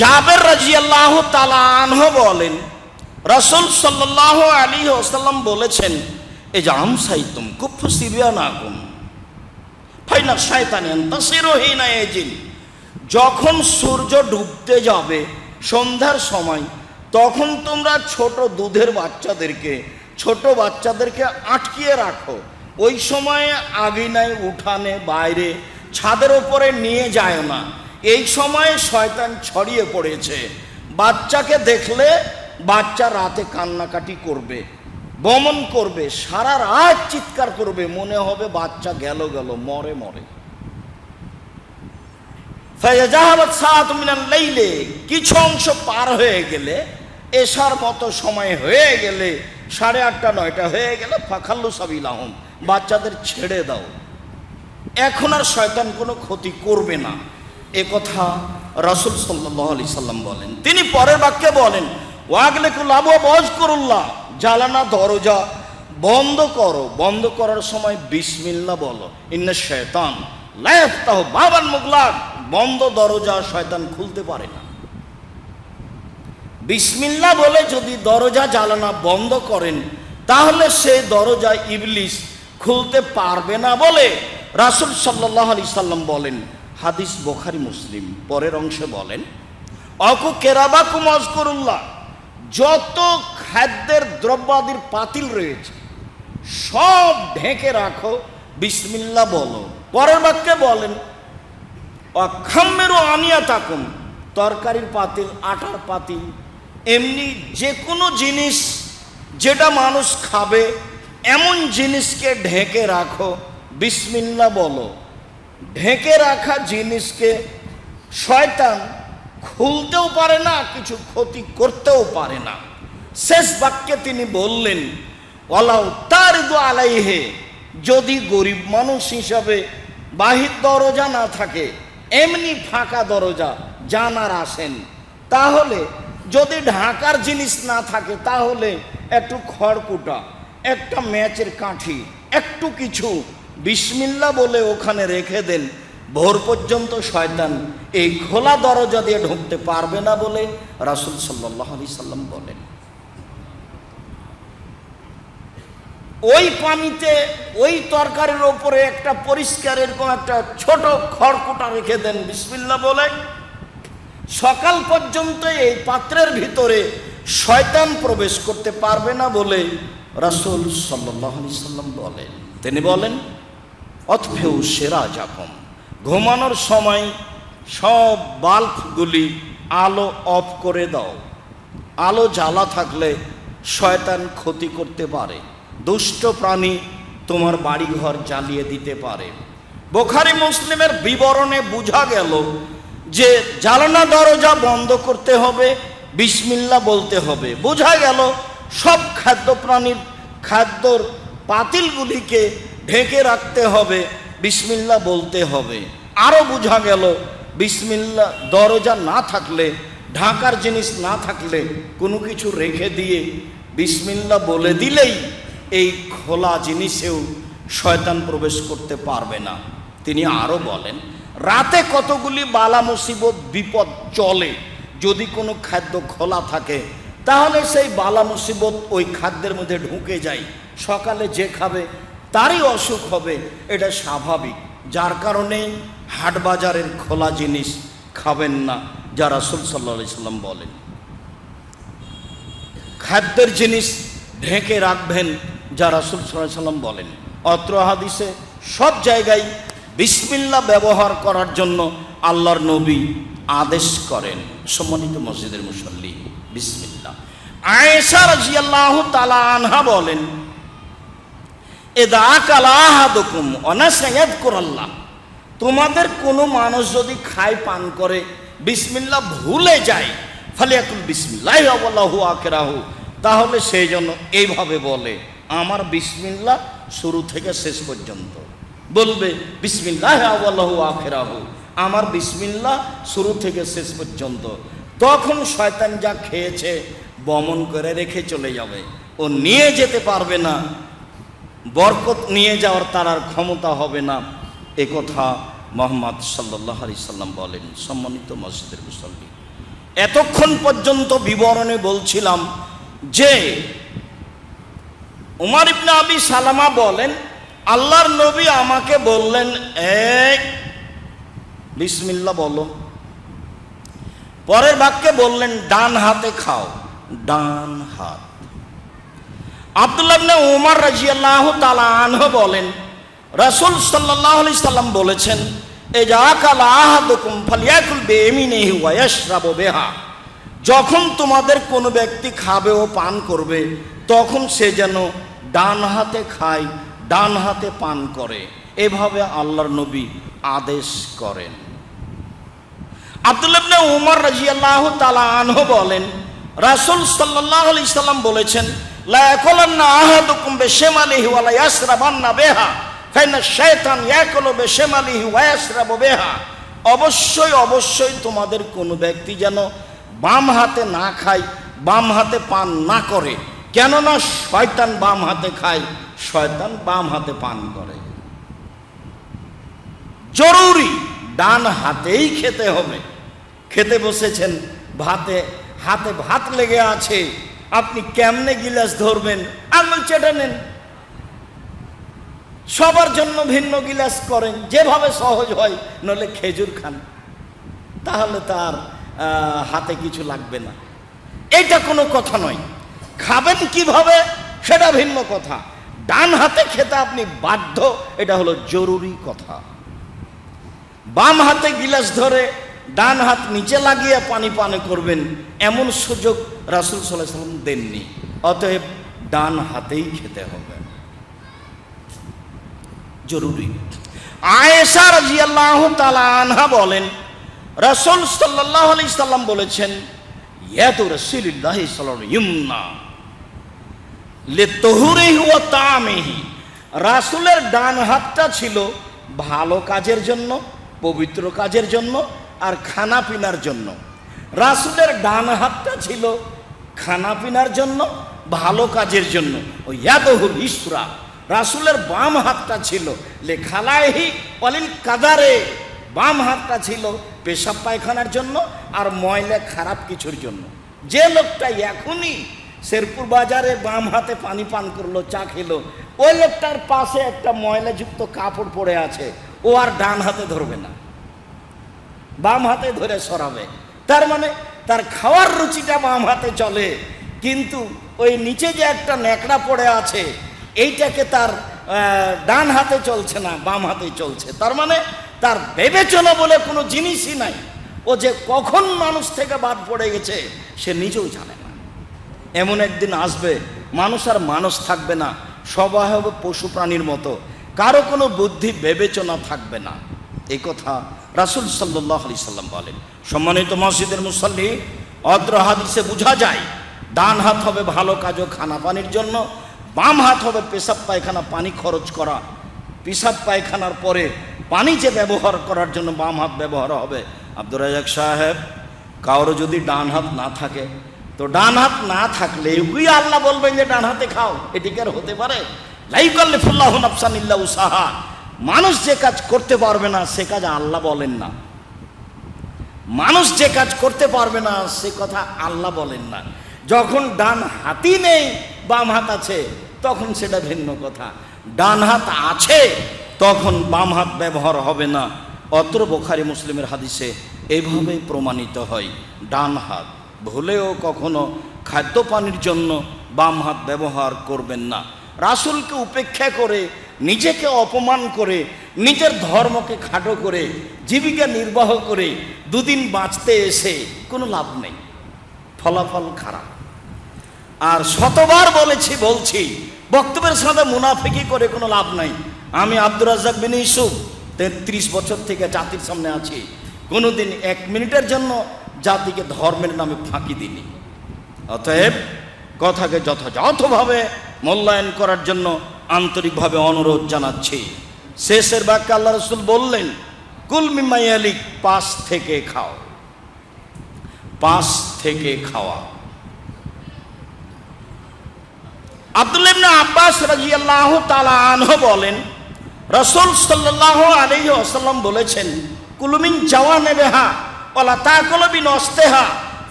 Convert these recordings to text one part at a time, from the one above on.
জাবের রাজিয়াল্লাহ তালানহ বলেন, রসুল সাল্লাহ আলী ওসাল্লাম বলেছেন এ আম সাইতুম কুফ সিরিয়া না গুম ফাইনা এজিন, যখন সূর্য ডুবতে যাবে সন্ধ্যার সময়, তখন তোমরা ছোট দুধের বাচ্চাদেরকে, ছোট বাচ্চাদেরকে আটকিয়ে রাখো। ওই সময়ে আগিনায় উঠানে, বাইরে, ছাদের ওপরে নিয়ে যায় না। এই সময়ে শয়তান ছড়িয়ে পড়েছে। বাচ্চাকে দেখলে বাচ্চা রাতে কান্নাকাটি করবে বমন করবে, সারা রাত চিৎকার করবে, মনে হবে বাচ্চা গেল গেল, মরে মরে। লাইলে, কিছু অংশ পার হয়ে গেলে এসার মতো সময় হয়ে গেলে, সাড়ে আটটা, নয়টা হয়ে গেলে, ফাখাল্লু সাবিলাহম, বাচ্চাদের ছেড়ে দাও। এখন আর শয়তান কোনো ক্ষতি করবে না। এ কথা রাসুল সাল্লাহ আলি সাল্লাম বলেন। তিনি পরের বাক্যে বলেন ওয়াগলেকুল আবু বজ করুল্লাহ জ্বালানা দরজা বন্ধ করো। বন্ধ করার সময় বিসমিল্লা বলো। ইন্না শয়তান লায়াফতাহ বাবান মুগলাক। বন্ধ দরজা শয়তান খুলতে পারে না। বিসমিল্লা বলে যদি দরজা জ্বালানা বন্ধ করেন, তাহলে সে দরজা ইবলিস খুলতে পারবে না বলে রাসুল সাল্লাহ আলি সাল্লাম বলেন। হাদিস বোখারি মুসলিম, পরের অংশে বলেন, অকু কেরাবাকু মজকরুল্লাহ যত খাদ্যের দ্রব্যাদির পাতিল রয়েছে, সব ঢেকে রাখো বিসমিল্লা বলো। পরের বাক্যে বলেন অক্ষম্যেরও আনিয়া থাকুন তরকারির পাতিল, আটার পাতিল, এমনি যে কোনো জিনিস যেটা মানুষ খাবে, এমন জিনিসকে ঢেকে রাখো বিসমিল্লা বলো। ঢেকে রাখা জিনিসকে শয়তান খুলতেও পারে না, কিছু ক্ষতি করতেও পারে না। শেষ বাক্যে তিনি বললেন অলাউ তার আলাইহে যদি গরিব মানুষ হিসাবে বাহির দরজা না থাকে, এমনি ফাঁকা দরজা জানার আসেন। তাহলে যদি ঢাকার জিনিস না থাকে, তাহলে একটু খড়কুটা, একটা ম্যাচের কাঠি, একটু কিছু বিসমিল্লা বলে ওখানে রেখে দেন। ভোর পর্যন্ত শয়তান এই খোলা দরজা দিয়ে ঢুকতে পারবে না বলে রাসুল সাল্লাহ আলি সাল্লাম বলেন। ওই পানিতে, ওই তরকারির ওপরে একটা পরিষ্কার এরকম একটা ছোট খড়কুটা রেখে দেন বিসমিল্লা বলে। সকাল পর্যন্ত এই পাত্রের ভিতরে শয়তান প্রবেশ করতে পারবে না বলে রাসুল সাল্লাহ আলি সাল্লাম বলেন। তিনি বলেন অথফেউ সেরা যখন ঘুমানোর সময় সব বাল্বগুলি আলো অফ করে দাও। আলো জ্বালা থাকলে শয়তান ক্ষতি করতে পারে। দুষ্ট প্রাণী তোমার বাড়িঘর জ্বালিয়ে দিতে পারে। বোখারি মুসলিমের বিবরণে বোঝা গেল যে জ্বালানা দরজা বন্ধ করতে হবে, বিসমিল্লা বলতে হবে। বোঝা গেল সব খাদ্য প্রাণীর খাদ্যর পাতিলগুলিকে ঢেকে রাখতে হবে, বিসমিল্লা বলতে হবে। আরও বোঝা গেল, বিসমিল্লা দরজা না থাকলে, ঢাকার জিনিস না থাকলে কোনো কিছু রেখে দিয়ে বিসমিল্লা বলে দিলেই এই খোলা জিনিসেও শয়তান প্রবেশ করতে পারবে না। তিনি আরও বলেন, রাতে কতগুলি বালা মুসিবত, বিপদ চলে। যদি কোনো খাদ্য খোলা থাকে, তাহলে সেই বালা মুসিবত ওই খাদ্যের মধ্যে ঢুকে যায়। সকালে যে খাবে তারই অসুখ হবে, এটা স্বাভাবিক। যার কারণে হাট বাজারের খোলা জিনিস খাবেন না, যা রাসুল সাল্লা সাল্লাম বলেন। খাদ্যের জিনিস ঢেকে রাখবেন, যা রাসুল সাল্লাহ সাল্লাম বলেন। অত্র হাদিসে সব জায়গায় বিসমিল্লা ব্যবহার করার জন্য আল্লাহর নবী আদেশ করেন। সম্মানিত মসজিদের মুসল্লি, বিসমিল্লা। আয়েশা রাজিয়াল্লাহ তালা আনহা বলেন তোমাদের কোনো মানুষ যদি খায়, পান করে, বিসমিল্লা ভুলে যায় ফলে একুল বিসমিল্লাহ আল্লাহু আখেরাহু, তাহলে সেই জন্য এইভাবে বলে, আমার বিসমিল্লা শুরু থেকে শেষ পর্যন্ত। বলবে, বিসমিল্লাহ আল্লাহু আখেরাহু, আমার বিসমিল্লা শুরু থেকে শেষ পর্যন্ত। তখন শয়তান যা খেয়েছে, বমন করে রেখে চলে যাবে। ও নিয়ে যেতে পারবে না। বরকত নিয়ে যাওয়ার তার আর ক্ষমতা হবে না। এ কথা মোহাম্মদ সাল্লাহ সাল্লাম বলেন, সম্মানিত মসজিদের মুসল্লি। এতক্ষণ পর্যন্ত বিবরণে বলছিলাম যে, উমার ইবনে আবি সালামা বলেন, আল্লাহর নবী আমাকে বললেন এক বিসমিল্লা বলো। পরের বাক্যে বললেন, ডান হাতে খাও। ডান হাত। আব্দুল্লাহ ইবনে উমর রাজিয়াল্লাহু তাআলা আনহু বলেন, রাসূল সাল্লাল্লাহু আলাইহি সাল্লাম বলেছেন এ জাকাল আহাদুকুম ফালিয়াকুল বিয়ামিনিহি ওয়া ইয়াশরাবু বিহা। যখন তোমাদের কোনো ব্যক্তি খাবে ও পান করবে, তখন সে যেন ডান হাতে খায়, ডান হাতে পান করে। এভাবে আল্লাহর নবী আদেশ করেন। আব্দুল্লাহ ইবনে উমর রাদিয়াল্লাহু তাআলা আনহু বলেন, রাসূল সাল্লাল্লাহু আলাইহি সাল্লাম বলেছেন ওয়া অবশ্যই অবশ্যই তোমাদের কোনো ব্যক্তি যেন বাম হাতে না খায়, বাম হাতে পান না করে। কেননা শয়তান বাম হাতে খায়, শয়তান বাম হাতে পান করে। জরুরি, ডান হাতেই খেতে হবে। খেতে বসেছেন, ভাতে, হাতে ভাত লেগে আছে। আপনি কেমনে গিলাস ধরবেন? আঙুল চেটে নেন। সবার জন্য ভিন্ন গিলাস করেন। যেভাবে সহজ হয় নলে খেজুর খান। তাহলে তার হাতে কিছু লাগবে না। এটা কোনো কথা নয়। খাবেন কীভাবে, সেটা ভিন্ন কথা। ডান হাতে খেতে আপনি বাধ্য, এটা হলো জরুরি কথা। বাম হাতে গিলাস ধরে ডান হাত নিচে লাগিয়ে পানি পানে করবেন, এমন সুযোগ রাসুল সাল্লাহ সাল্লাম দেননি। অতএব ডান হাতেই খেতে হবে। জরুরি। আয়েশা রাজিয়াল্লাহু তাআলা আনহা বলেন, রাসূল সাল্লাল্লাহু আলাইহি সাল্লাম বলেছেন ইয়াতু রাসূলুল্লাহি সাল্লাল্লাহু আলাইহি ইউমনা লিতহুরিহি ওয়া তামিহি রাসূলের ডান হাতটা ছিল ভালো কাজের জন্য, পবিত্র কাজের জন্য আর খানা পিনার জন্য। রাসূলের ডান হাতটা ছিল খানা পিনার জন্য, ভালো কাজের জন্য। ও ইয়াদহুল ইসরা, রাসূলের বাম হাতটা ছিল। লেখালাহি অলিল কাদারে, বাম হাতটা ছিল পেশাব পায়খানার জন্য আর ময়লা খারাপ কিছুর জন্য। যে লোকটা এখনই শেরপুর বাজারে বাম হাতে পানি পান করল, চা খেলো, ওই লোকটার পাশে একটা ময়লাযুক্ত কাপড় পড়ে আছে, ও আর ডান হাতে ধরবে না। বাম হাতে ধরে সরাবে। তার মানে তার খাওয়ার রুচিটা বাম হাতে চলে। কিন্তু ওই নিচে যে একটা ন্যাকড়া পড়ে আছে, এইটাকে তার ডান হাতে চলছে না, বাম হাতে চলছে। তার মানে তার বিবেচনা বলে কোনো জিনিসই নাই। ও যে কখন মানুষ থেকে বাদ পড়ে গেছে, সে নিজেও জানে না। এমন একদিন আসবে, মানুষ আর মানুষ থাকবে না, সবাই হবে পশু প্রাণীর মতো। কারও কোনো বুদ্ধি, বিবেচনা থাকবে না। এই কথা রাসুল সাল্লাহ আলি সাল্লাম বলেন, সম্মানিত মসজিদের মুসল্লি, অদ্র হাদিসে বোঝা যায়, ডান হাত হবে ভালো কাজ ও খানা পানির জন্য, বাম হাত হবে পেশাব পায়খানা, পানি খরচ করা। পেশাব পায়খানার পরে পানি যে ব্যবহার করার জন্য বাম হাত ব্যবহার হবে। আব্দুর রাজাক সাহেব, কারও যদি ডান হাত না থাকে, তো ডান হাত না থাকলে ওই আল্লাহ বলবেন যে ডান হাতে খাও, এটি কি আর হতে পারে? লাইকাল্লে ফুল্লাহ নাফসান ইল্লা উসাহা। মানুষ যে কাজ করতে পারবে না, সে কাজ আল্লাহ বলেন না। মানুষ যে কাজ করতে পারবে না, সে কথা আল্লাহ বলেন না। যখন ডান হাতই নেই, বাম হাত আছে, তখন সেটা ভিন্ন কথা। ডান হাত আছে, তখন বাম হাত ব্যবহার হবে না। অত্র বোখারি মুসলিমের হাদিসে এইভাবেই প্রমাণিত হয়। ডান হাত ভুলেও কখনো খাদ্য পানির জন্য বাম হাত ব্যবহার করবেন না। রাসুলকে উপেক্ষা করে নিজেকে অপমান করে, নিজের ধর্মকে খাটো করে, জীবিকা নির্বাহ করে দুদিন বাঁচতে এসে কোনো লাভ নেই। ফলাফল খারাপ। আর শতবার বলেছি, বলছি, বক্তব্যের সাথে মুনাফিকি করে কোনো লাভ নাই। আমি আব্দুর রাজ্জাক বিন ইউসুফ, তেত্রিশ বছর থেকে জাতির সামনে আছি। কোনোদিন এক মিনিটের জন্য জাতিকে ধর্মের নামে ফাঁকি দিনি অতএব কথাকে যথাযথভাবে মূল্যায়ন করার জন্য আন্তরিকভাবে অনুরোধ জানাচ্ছি। শেষের বাক্যে আল্লাহ রসুল বললেন, কুল মিমাইয়ালিক পাশ থেকে খাও। পাশ থেকে খাওয়া। আব্দুল ইবনে আব্বাস রাজিয়াল্লাহু তাআলা আনহু বলেন, রাসূল সাল্লাল্লাহু আলাইহি ওয়াসাল্লাম বলেছেন কুলুমিন জাওয়ানেবেহা ওয়ালা তাকুলু বিন অস্তেহা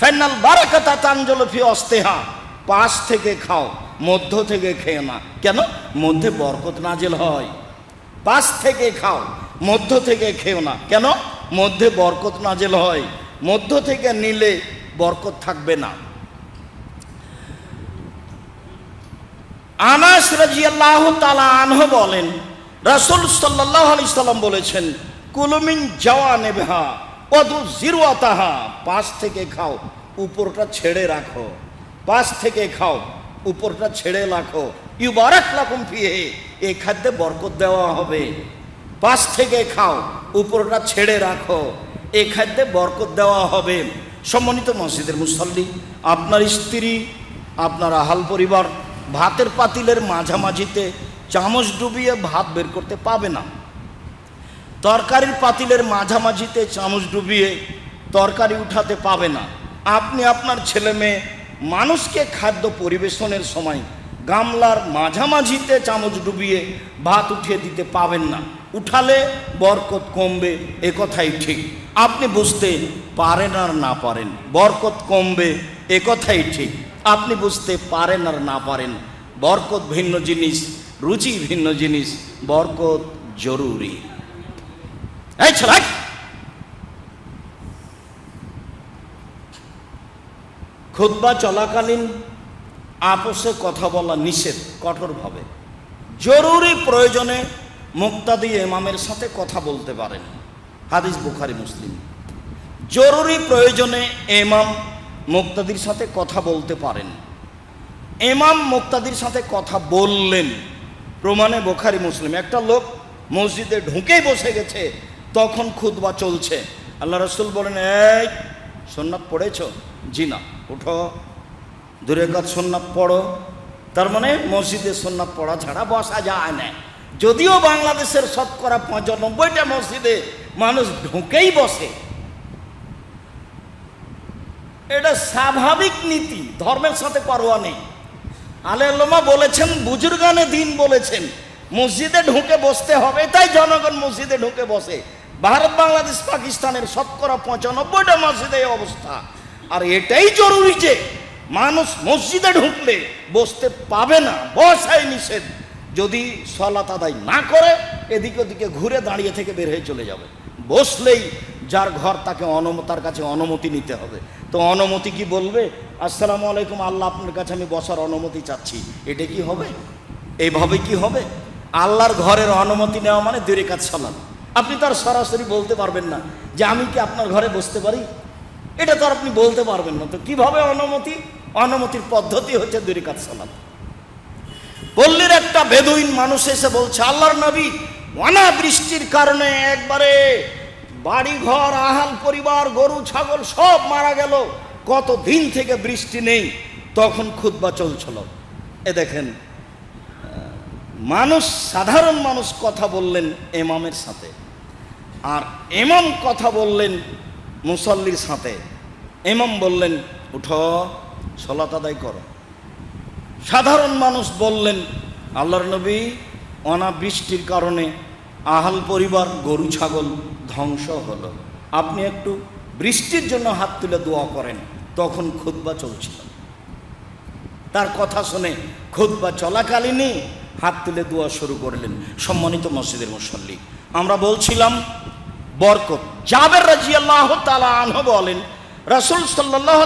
ফাইনাল বারাকাতা তাঞ্জল ফি অস্তেহা পাশ থেকে খাও। মধ্য থেকে খেও না। কেন? মধ্যে বরকত নাজেল হয়। পাশ থেকে খাও, মধ্য থেকে খেও না। কেন? মধ্যে বরকত নাজেল হয়। মধ্য থেকে নিলে বরকত থাকবে না। আনাস রাজিয়াল্লাহ তালা আনহ বলেন, রাসুল সাল্লাহ আলি সাল্লাম বলেছেন কুলুমিন যাওয়া নেবে নেভা অদু জিরুয়াতাহা পাশ থেকে খাও, উপরটা ছেড়ে রাখো। পাশ থেকে খাও উপরটা ছেড়ে রাখো। ইউবারাক লাকুম ফিহে, এই খাদ্যে বরকত দেওয়া হবে। পাশ থেকে খাও, উপরটা ছেড়ে রাখো। এ খাদ্যে বরকত দেওয়া হবে। সম্মানিত মসজিদের মুসল্লি, আপনার স্ত্রী, আপনার আহাল পরিবার, ভাতের পাতিলের মাঝামাঝিতে চামচ ডুবিয়ে ভাত বের করতে পাবে না। তরকারির পাতিলের মাঝামাঝিতে চামচ ডুবিয়ে তরকারি উঠাতে পাবে না। আপনি আপনার ছেলে মেয়ে মানুষকে খাদ্য পরিবেশনের সময় গামলার মাঝামাঝিতে চামচ ডুবিয়ে ভাত উঠিয়ে দিতে পাবেন না। উঠালে বরকত কমবে, এ কথাই ঠিক। আপনি বুঝতে পারেন আর না পারেন, বরকত কমবে, এ কথাই ঠিক। আপনি বুঝতে পারেন আর না পারেন, বরকত ভিন্ন জিনিস, রুচি ভিন্ন জিনিস, বরকত জরুরি। এই ছেলে খুদ্া চলাকালীন আপোষে কথা বলা নিষেধ, কঠোরভাবে। জরুরি প্রয়োজনে মুক্তাদি এমামের সাথে কথা বলতে পারেন। হাদিস বুখারি, মুসলিম। জরুরি প্রয়োজনে এমাম মুক্তাদির সাথে কথা বলতে পারেন। এমাম মুক্তাদির সাথে কথা বললেন। প্রমাণে বোখারি, মুসলিম। একটা লোক মসজিদে ঢুকে বসে গেছে, তখন খুদবা চলছে। আল্লাহ রসুল বলেন, এই, সোননাথ পড়েছ? জি না। উঠো। দূরে কাজ সোননাথ পড়ো। তার মানে মসজিদে সোননাথ পড়া ছাড়া বসা যায় না। যদিও বাংলাদেশের শতকরা পঁচানব্বইটা মসজিদে মানুষ ঢুকেই বসে। এটা স্বাভাবিক নীতি, ধর্মের সাথে পারোয়া নেই। আলেমা বলেছেন, বুজুর্গানে দিন বলেছেন, মসজিদে ঢুকে বসতে হবে, তাই জনগণ মসজিদে ঢুকে বসে। ভারত, বাংলাদেশ, পাকিস্তানের শতকরা পঁচানব্বইটা মসজিদে অবস্থা। আর এটাই জরুরি যে মানুষ মসজিদে ঢুকলে বসতে পাবে না, বসাই নিষেধ। যদি সলাত আদায় না করে, এদিক ওদিকে ঘুরে দাঁড়িয়ে থেকে বের হয়ে চলে যাবে। বসলেই যার ঘর তাকে অনুম, তার কাছে অনুমতি নিতে হবে। তো অনুমতি কি বলবে? আসসালামু আলাইকুম, আল্লাহ আপনার কাছে আমি বসার অনুমতি চাচ্ছি। এটা কি হবে? এইভাবে কি হবে? আল্লাহর ঘরের অনুমতি নেওয়া মানে দূরে কাজ সালাম আপনি তার সরাসরি বলতে পারবেন না যে আমি কি আপনার ঘরে বসতে পারি? এটা তো আর আপনি বলতে পারবেন না। তো কীভাবে অনুমতি? অনুমতির পদ্ধতি হচ্ছে দূরে কাজ সালাম পল্লীর একটা বেদুইন মানুষ এসে বলছে, আল্লাহর নবী অনাবৃষ্টির কারণে একবারে বাড়ি ঘর আহাল পরিবার, গরু, ছাগল সব মারা গেল। কত দিন থেকে বৃষ্টি নেই, তখন খুতবা চলছিল। এ দেখেন, মানুষ, সাধারণ মানুষ কথা বললেন এমামের সাথে। আর এমাম কথা বললেন মুসল্লির সাথে। এমাম বললেন, উঠো, সলাত আদায় করো। সাধারণ মানুষ বললেন, আল্লাহর নবী অনাবৃষ্টির কারণে আহাল পরিবার গরু, ছাগল ধ্বংস হলো। আপনি একটু বৃষ্টির জন্য হাত তুলে দোয়া করেন, তখন খুতবা চলছিল। তার কথা শুনে খুতবা চলাকালীনই হাত তুলে দোয়া শুরু করলেন সম্মানিত মসজিদের মুসল্লি। আমরা বলছিলাম বরকত। জাবের তালা আনহ বলেন রাসুল সাল্লাহ